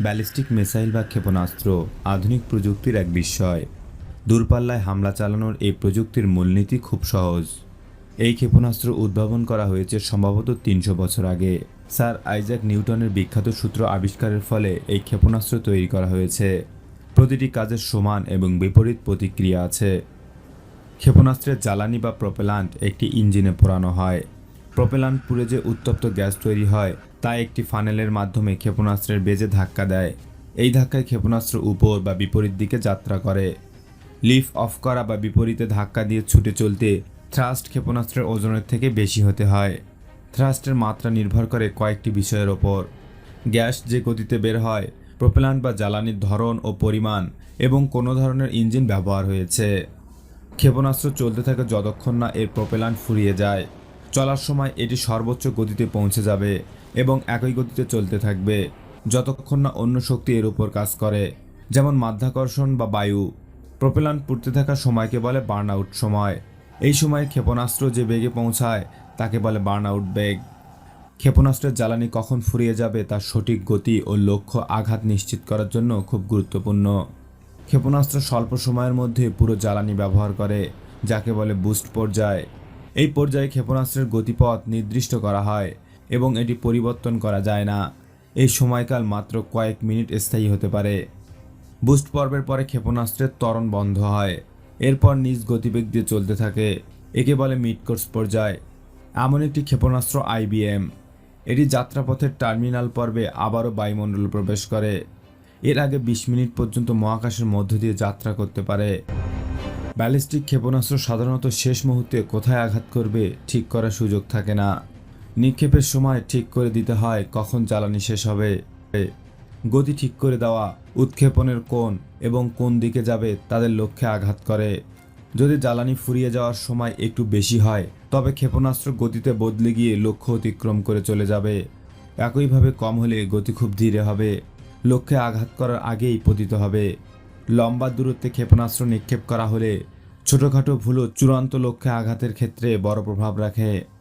Ballistic missile বা ক্ষেপণাস্ত্র আধুনিক প্রযুক্তির এক বিস্ময়। দূরপাল্লায় হামলা চালানোর এই প্রযুক্তির মূলনীতি খুব সহজ। এই ক্ষেপণাস্ত্র উদ্ভাবন করা হয়েছে সম্ভবত তিনশো বছর আগে। স্যার আইজাক নিউটনের বিখ্যাত সূত্র আবিষ্কারের ফলে এই ক্ষেপণাস্ত্র তৈরি করা হয়েছে। প্রতিটি কাজের সমান এবং বিপরীত প্রতিক্রিয়া আছে। ক্ষেপণাস্ত্রের জ্বালানি বা প্রপেলান্ট একটি ইঞ্জিনে পোড়ানো হয়। প্রপেলান্ট পুড়ে যে উত্তপ্ত গ্যাস তৈরি হয় তা একটি ফানেলের মাধ্যমে ক্ষেপণাস্ত্রের বেজে ধাক্কা দেয়। এই ধাক্কায় ক্ষেপণাস্ত্র উপর বা বিপরীত দিকে যাত্রা করে। লিফ অফ করা বা বিপরীতে ধাক্কা দিয়ে ছুটে চলতে থ্রাস্ট ক্ষেপণাস্ত্রের ওজনের থেকে বেশি হতে হয়। থ্রাস্টের মাত্রা নির্ভর করে কয়েকটি বিষয়ের ওপর। গ্যাস যে গতিতে বের হয় প্রপেলান্ট বা জ্বালানির ধরন ও পরিমাণ এবং কোনো ধরনের ইঞ্জিন ব্যবহার হয়েছে। ক্ষেপণাস্ত্র চলতে থাকে যতক্ষণ না এর প্রপেলান্ট ফুরিয়ে যায়। চলার সময় এটি সর্বোচ্চ গতিতে পৌঁছে যাবে। এবং একই গতিতে চলতে থাকবে, যতক্ষণ না অন্য শক্তি এর উপর কাজ করে, যেমন মাধ্যাকর্ষণ বা বায়ু। প্রপেলান্ট পুড়তে থাকা সময়কে বলে বার্ন আউট সময়। এই সময় ক্ষেপণাস্ত্র যে বেগে পৌঁছায়, তাকে বলে বার্ন আউট বেগ। ক্ষেপণাস্ত্রের জ্বালানি কখন ফুরিয়ে যাবে, তার সঠিক গতি ও লক্ষ্য আঘাত নিশ্চিত করার জন্য খুব গুরুত্বপূর্ণ। ক্ষেপণাস্ত্র স্বল্প সময়ের মধ্যে পুরো জ্বালানি ব্যবহার করে, যাকে বলে বুস্ট পর্যায়। এই পর্যায়ে ক্ষেপণাস্ত্রের গতিপথ নির্দিষ্ট করা হয়। এবং এটি পরিবর্তন করা যায় না। এই সময়কাল মাত্র কয়েক মিনিট স্থায়ী হতে পারে। বুস্ট পর্বের পরে ক্ষেপণাস্ত্রের ত্বরণ বন্ধ হয়। এরপর নিজ গতিবেগ দিয়ে চলতে থাকে। একে বলে মিড কোর্স পর্যায়। এমন একটি ক্ষেপণাস্ত্র আইবিএম এটি যাত্রাপথের টার্মিনাল পর্বে আবারও বায়ুমণ্ডলে প্রবেশ করে। এর আগে বিশ মিনিট পর্যন্ত মহাকাশের মধ্য দিয়ে যাত্রা করতে পারে। ব্যালিস্টিক ক্ষেপণাস্ত্র সাধারণত শেষ মুহূর্তে কোথায় আঘাত করবে ঠিক করার সুযোগ থাকে না। নিক্ষেপের সময় ঠিক করে দিতে হয় কখন জ্বালানি শেষ হবে। গতি ঠিক করে দেওয়া, উৎক্ষেপণের কোণ এবং কোন দিকে যাবে তাদের লক্ষ্যে আঘাত করে। যদি জ্বালানি ফুরিয়ে যাওয়ার সময় একটু বেশি হয়, তবে ক্ষেপণাস্ত্র গতিতে বদলে গিয়ে লক্ষ্য অতিক্রম করে চলে যাবে। একইভাবে কম হলে গতি খুব ধীরে হবে। লক্ষ্যে আঘাত করার আগেই পতিত হবে। লম্বা দূরত্বে ক্ষেপণাস্ত্র নিক্ষেপ করা হলে ছোটোখাটো ভুলও চূড়ান্ত লক্ষ্যে আঘাতের ক্ষেত্রে বড় প্রভাব রাখে।